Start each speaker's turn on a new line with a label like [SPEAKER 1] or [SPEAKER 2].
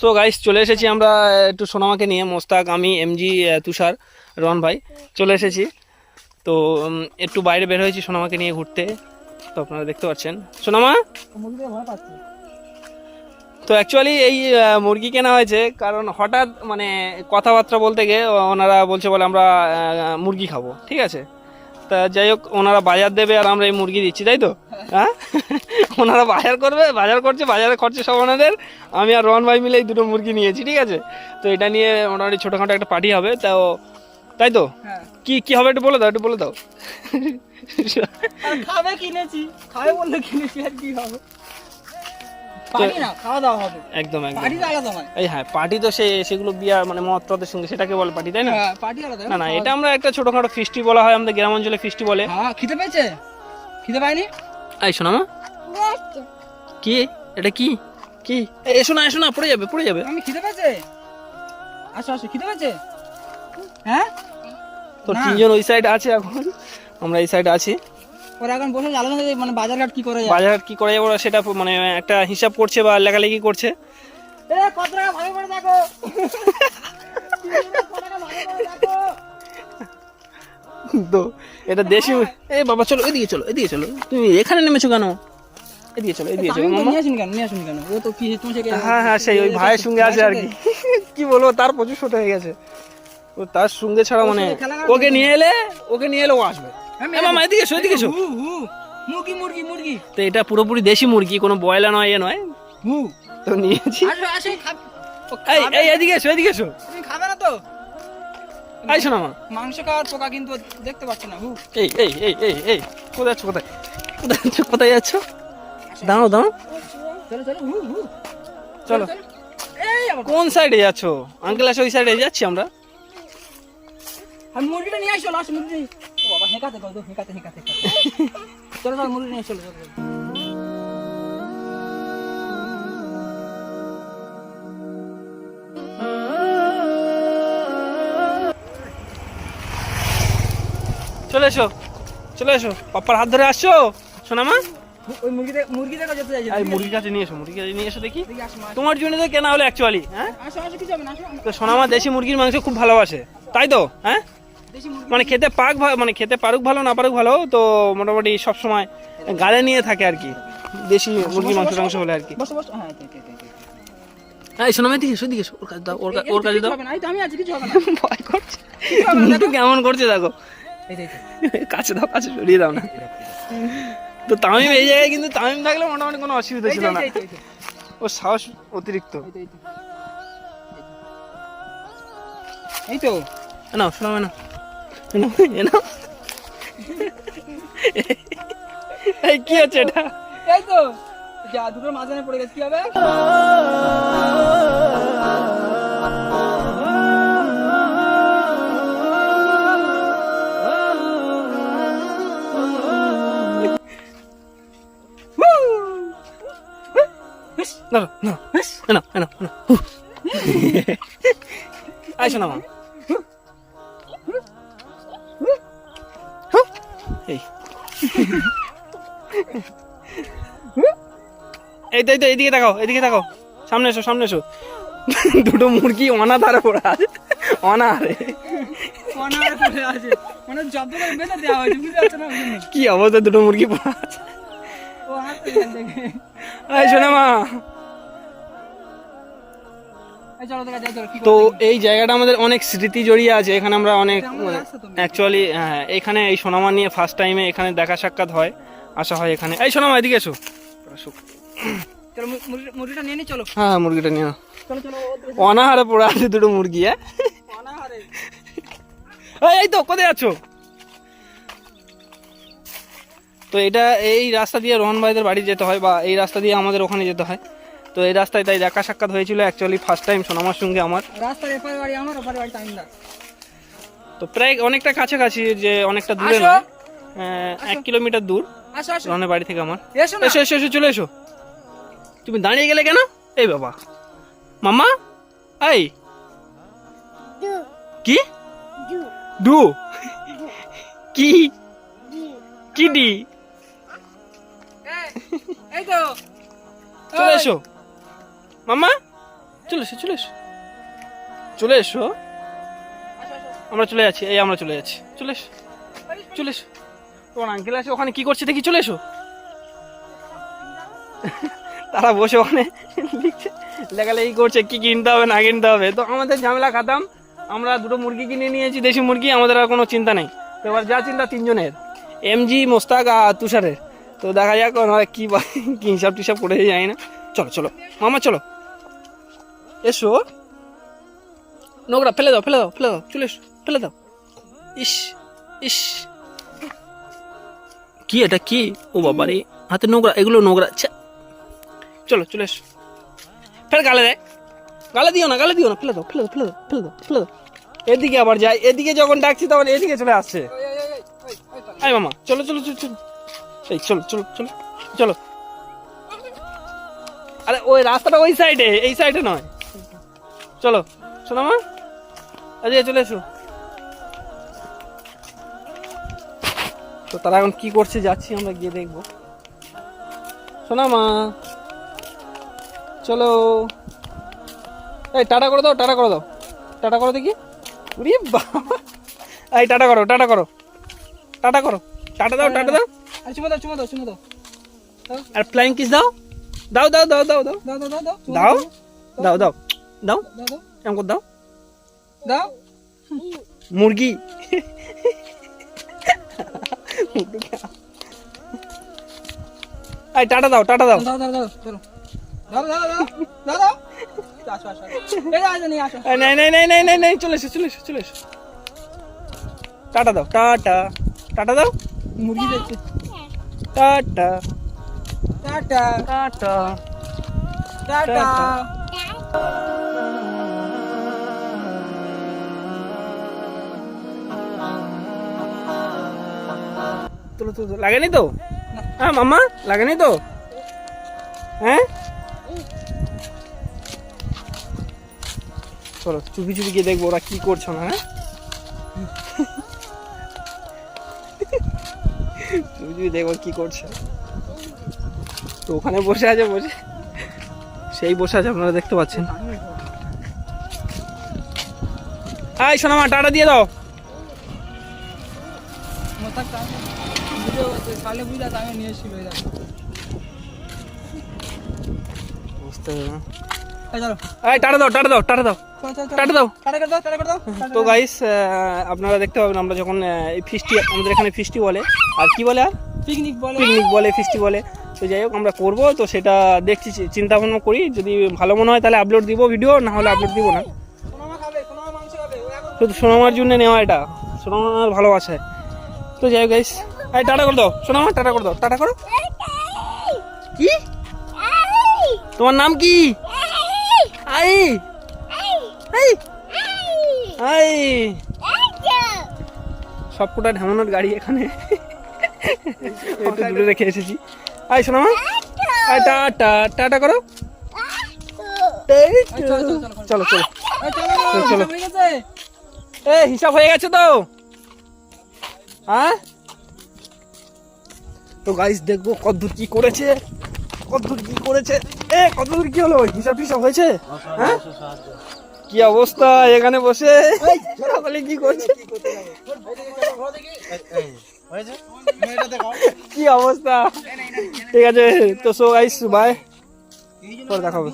[SPEAKER 1] So guys চলে এসেছি আমরা একটু সোনামাকে নিয়ে, মোস্তাক, আমি এমজি তুষার, রন ভাই, চলে এসেছি। তো একটু বাইরে বের হয়েছি সোনামাকে নিয়ে ঘুরতে, তো আপনারা দেখতে পাচ্ছেন। সোনামা? তো অ্যাকচুয়ালি এই মুরগি কেনা হয়েছে, কারণ হঠাৎ মানে কথাবার্তা বলতে গিয়ে, ওনারা বলছে বলে আমরা মুরগি খাব, ঠিক আছে? তা যাই হোক ওনারা বাজার দেবে আর আমরা এই মুরগি দিচ্ছি তাই তো? হ্যাঁ? ওনারা বাজার করবে বাজার করছে বাজারে খরচা সব ওনাদের। আমি আর রন ভাই মিলে এই দুটো মুরগি নিয়েছি ঠিক আছে? তো এটা নিয়ে মোটামুটি ছোটোখাটো একটা পার্টি হবে তাও তাই তো?
[SPEAKER 2] হ্যাঁ।
[SPEAKER 1] কি কি হবে একটু বলে দাও একটু বলে দাও।
[SPEAKER 2] খাবে কিনেছি খাবে বললে কিনেছি আর কি হবে? পারি না খাওয়া দাওয়া হবে।
[SPEAKER 1] একদম একদম।
[SPEAKER 2] পার্টি আলাদা হয়
[SPEAKER 1] এই হ্যাঁ পার্টি তো সে সেগুলো বিয়া মানে সঙ্গে সেটাকে বলে পার্টি তাই না?
[SPEAKER 2] হ্যাঁ পার্টি আলাদা
[SPEAKER 1] না না এটা আমরা একটা ছোটখাটো ফিস্টি বলা হয় আমাদের গ্রাম অঞ্চলে ফিস্টি বলে।
[SPEAKER 2] হ্যাঁ খিদে পেয়েছে? খিদে পায়নি?
[SPEAKER 1] এই শোনা মা। কি? এটা কি? কি? এ, এসো না এসো না পড়ে যাবে পড়ে যাবে।
[SPEAKER 2] আমি খিদে পেয়েছে? আসো আসো খিদে পেয়েছে? হ্যাঁ?
[SPEAKER 1] তো তিনজন ওই সাইডে আছে এখন। আমরা এই সাইডে আছি।
[SPEAKER 2] ওরা এখন বসে আলোচনা মানে বাজার ঘাট কি করে যায়?
[SPEAKER 1] বাজার কি করে যাব সেটা মানে একটা হিসাব করছে বা লেখালেখি করছে।
[SPEAKER 2] এ কত টাকা ভালো করে দেখো। কত টাকা ভালো করে দেখো।
[SPEAKER 1] তো এটা দেশি এই বাবা চলো এদিকে চলো এদিকে চলো। তুমি এখানে নেমেছো কেন? এদিকে চলো এদিকে চলো মামা।
[SPEAKER 2] নিয়ে আসুন কেন? নিয়ে আসুন কেন? ও তো কি তোমার সাথে
[SPEAKER 1] হ্যাঁ হ্যাঁ সেই ওই ভাইয়ের সঙ্গে আছে আর কি। কি বলব তার প্রচুর ছোট হয়ে গেছে। ও তার সঙ্গে ছাড়া মানে ওকে নিয়ে এলে ওকে নিয়ে এলে ও আসবে। মামা এদিকে এসো এদিকে এসো।
[SPEAKER 2] মুরগি মুরগি মুরগি।
[SPEAKER 1] তো এটা পুরোপুরি দেশি মুরগি কোনো বয়লা নয় এ নয়।
[SPEAKER 2] হু।
[SPEAKER 1] তো নিয়েছি। এই এই এদিকে এসো এদিকে এসো।
[SPEAKER 2] তুমি খাবে না তো?
[SPEAKER 1] শোনা মা।
[SPEAKER 2] মাংস খাওয়ার পোকা কিন্তু দেখতে পাচ্ছে না হু।
[SPEAKER 1] এই এই এই এই এই কোথায় যাচ্ছ কোথায়? কোথায় যাচ্ছ কোথায় যাচ্ছ? দাঁড়াও দাঁড়াও।
[SPEAKER 2] চলো চলো হু হু।
[SPEAKER 1] চলো।
[SPEAKER 2] এই
[SPEAKER 1] কোন সাইডে যাচ্ছ? আঙ্কেল আসো ওই সাইডে যাচ্ছি আমরা।
[SPEAKER 2] আমি মুরগিটা নিয়ে আসো লাস্ট মুরগি। বাবা হেঁকাতে গো? হেঁকাতে হেঁকাতে হেঁকাতে। চলো চলো মুরগি নিয়ে চলো চলো চলো।
[SPEAKER 1] এসো চলে এসো। পাপ্পার হাত ধরে আসছো? শোনা মা
[SPEAKER 2] ওই মুরগিতে মুরগি দেখো যেতে চাইছে
[SPEAKER 1] এই মুরগির কাছে নিয়ে এসো মুরগির কাছে নিয়ে এসো দেখি। তোমার জন্য তো কেনা হলো অ্যাকচুয়ালি হ্যাঁ?
[SPEAKER 2] আসো আসো কিছু হবে না আসো।
[SPEAKER 1] তো সোনামা দেশি মুরগির মাংস খুব ভালোবাসে তাই তো? হ্যাঁ?
[SPEAKER 2] মুরগি
[SPEAKER 1] মানে খেতে পাক মানে খেতে পারুক ভালো না পারুক ভালো তো মোটামুটি সব সময় গালে নিয়ে থাকে আর কি। দেশি মুরগির মাংস টাংস হলে আর কি।
[SPEAKER 2] বসো বসো হ্যাঁ
[SPEAKER 1] দিকে এসো দিকে ওর কাছে দাও ওর কা- ওর কাছে দাও
[SPEAKER 2] না, তো আমি আছি কিছু হবে না।
[SPEAKER 1] ভয় করছে। মুটু কেমন করছে দেখো। কাছে দাও কাছে সরিয়ে দাও না। তো তামিম এই জায়গায় কিন্তু তামিম থাকলে মোটামুটি কোনো অসুবিধা ছিল না। ও সাহস অতিরিক্ত।
[SPEAKER 2] এই তো
[SPEAKER 1] না শোনা না। এই কি হচ্ছে এটা
[SPEAKER 2] এই তো যা দুটোর মাঝখানে পড়ে গেছে কি হবে
[SPEAKER 1] না না না না না শোনা মা এই। এই তো এই তো এইদিকে তাকাও এদিকে তাকাও। সামনে এসো সামনে এসো। দুটো মুরগি অনাধারে পড়ে আছে। অনাহারে।
[SPEAKER 2] অনার পড়ে আছে। মানে জব্দ করে বেঁধে দেওয়া হয়েছে বুঝতে পারছ না?
[SPEAKER 1] কি অবস্থা দুটো মুরগি পড়ে আছে?
[SPEAKER 2] ও
[SPEAKER 1] এই শোনা মা তো এই জায়গাটা আমাদের অনেক স্মৃতি জড়িয়ে আছে এখানে আমরা অনেক। অ্যাকচুয়ালি হ্যাঁ এখানে এই সোনামা নিয়ে ফার্স্ট টাইমে এখানে দেখা সাক্ষাৎ হয় আসা হয় এখানে। এই সোনামা এদিকে এসো।
[SPEAKER 2] মুরগিটা নিয়ে নি চলো।
[SPEAKER 1] হ্যাঁ মুরগিটা নিয়ে অনাহারে পড়ে আছে দুটো মুরগি হ্যাঁ। এই তো কোথায় আছো? তো এটা এই রাস্তা দিয়ে রোহন ভাইদের বাড়ি যেতে হয় বা এই রাস্তা দিয়ে আমাদের ওখানে যেতে হয়। তো এই রাস্তায় তাই দেখা সাক্ষাৎ হয়েছিল অ্যাকচুয়ালি ফার্স্ট টাইম সোনামার সঙ্গে আমার।
[SPEAKER 2] রাস্তার এপারে বাড়ি আমার ওপারে বাড়ি তামিমদার
[SPEAKER 1] তো প্রায় অনেকটা কাছাকাছি যে অনেকটা দূরে। নয় এক কিলোমিটার দূর
[SPEAKER 2] আসো আসো।
[SPEAKER 1] রনের বাড়ি থেকে আমার।
[SPEAKER 2] এসো
[SPEAKER 1] এসো এসো চলে এসো। তুমি দাঁড়িয়ে গেলে কেন? এই বাবা। মামা এই। কি? ডু কি? কি ডি
[SPEAKER 2] এই, এই তো।
[SPEAKER 1] চলে এসো। মামা, চলে এসো চলে এসো। চলে এসো। আমরা চলে যাচ্ছি, এই আমরা চলে যাচ্ছি। চলে এসো চলে এসো। তোমার আঙ্কেল আছে, ওখানে কি করছে দেখি, চলে এসো। তারা বসে ওখানে লিখছে, লেখালেখি করছে, কি কিনতে হবে, না কিনতে হবে। তো আমাদের ঝামেলা খাতাম। আমরা দুটো মুরগি কিনে নিয়েছি, দেশি মুরগি, আমাদের আর কোনো চিন্তা নেই। তো এবার যা চিন্তা, তিনজনের। এমজি মোস্তাক আর তুষারের। তো দেখা যাক, ওনারা কি বা- কি হিসাব টিসাব করে যায় না। চলো চলো মামা চলো এসো নোংরা ফেলে দাও ফেলে দাও ফেলে দাও চলে এসো ফেলে দাও ইস ইস কি এটা কি ও বাবা রে হাতে নোংরা এগুলো নোংরা। চলো চলে এসো ফের গালে দেয় গালে দিও না গালে দিও না ফেলে দাও ফেলে দাও ফেলে দাও ফেলে দাও ফেলে দাও এদিকে আবার যাই এদিকে যখন ডাকছি তখন এদিকে চলে আসছে আয় মামা চলো চলো চলো চলো এই চলো চলো চলো চলো আরে ওই রাস্তাটা ওই সাইডে এই সাইডে নয়। চলো শোনো মা আজকে চলে এসো। তো তারা এখন কি করছে যাচ্ছি আমরা গিয়ে দেখব। শোনা মা চলো। এই টাটা করে দাও টাটা করে দাও। টাটা করো দেখি। উরি বাবা। এই টাটা করো টাটা করো। টাটা করো। টাটা দাও টাটা দাও।
[SPEAKER 2] আরে চুমা দাও চুমা দাও চুমা দাও।
[SPEAKER 1] আর ফ্লাইং কিস দাও। দাও দাও দাও দাও দাও
[SPEAKER 2] দাও দাও দাও দাও
[SPEAKER 1] দাও দাও দাও দাও
[SPEAKER 2] দাও দাও
[SPEAKER 1] এমন করে দাও
[SPEAKER 2] দাও
[SPEAKER 1] মুরগি এই টাটা দাও টাটা দাও
[SPEAKER 2] দাও দাও দাও চলো দাও দাও দাও দাও দাও আসো আসো আসো। এই আসো নিয়ে আসো
[SPEAKER 1] এই, নাই নাই নাই নাই নাই নাই চলে এসো চলে এসো চলে এসো টাটা দাও টাটা টাটা দাও
[SPEAKER 2] মুরগি দেখছি
[SPEAKER 1] টাটা
[SPEAKER 2] টাটা।
[SPEAKER 1] টাটা।
[SPEAKER 2] টাটা।
[SPEAKER 1] তুলো তুলো লাগেনি তো? হ্যাঁ মামা লাগেনি তো? হ্যাঁ? চলো চুপি চুপি গিয়ে দেখব ওরা কি করছ না হ্যাঁ? চুপি চুপি দেখব কি করছে। তো ওখানে বসে আছে বসে। সেই বসে আছে আপনারা দেখতে পাচ্ছেন। দিয়ে
[SPEAKER 2] এই
[SPEAKER 1] পারলাম।
[SPEAKER 2] এই
[SPEAKER 1] টাটা দাও। টাটা দাও টাটা দাও টাটা দাও
[SPEAKER 2] টাটা দাও। টাটা দাও।
[SPEAKER 1] তো গাইস আপনারা দেখতে পাবেন আমরা যখন এই ফিস্টি আমাদের এখানে ফিস্টি বলে। আর কি বলে আর?
[SPEAKER 2] পিকনিক বলে।
[SPEAKER 1] পিকনিক বলে ফিস্টি বলে। তো যাই হোক, আমরা করব। তো সেটা দেখছি চিন্তা ভাবনা করি। যদি ভালো মনে হয় তাহলে আপলোড দিব ভিডিও না হলে আপলোড দিব না। শুধু সোনামার জন্য নেওয়া এটা। সোনামার ভালোবাসে তো যাই হোক গাইস এই টাটা করে দাও। সোনামা, টাটা করে দাও। টাটা করো। কি? তোমার নাম কি? আই। আই। আই। সবকটা ঢেমানোর গাড়ি এখানে। একটু দূরে রেখে এসেছি। আই শোনা মা আই টাটা টাটা করো। এই চলো চলো
[SPEAKER 2] চলো
[SPEAKER 1] চলো।
[SPEAKER 2] হিসাব গেছে
[SPEAKER 1] এ হিসাব হয়ে গেছে তো। হ্যাঁ? তো গাইস দেখব কতদূর কি করেছে। কতদূর কি করেছে। এ কতদূর কি হলো? হিসাব টিসাব হয়েছে? হ্যাঁ? কি অবস্থা এখানে বসে? সকলে কি করছে? কি অবস্থা? ঠিক আছে তো সো গাইস বাই পরে দেখাবো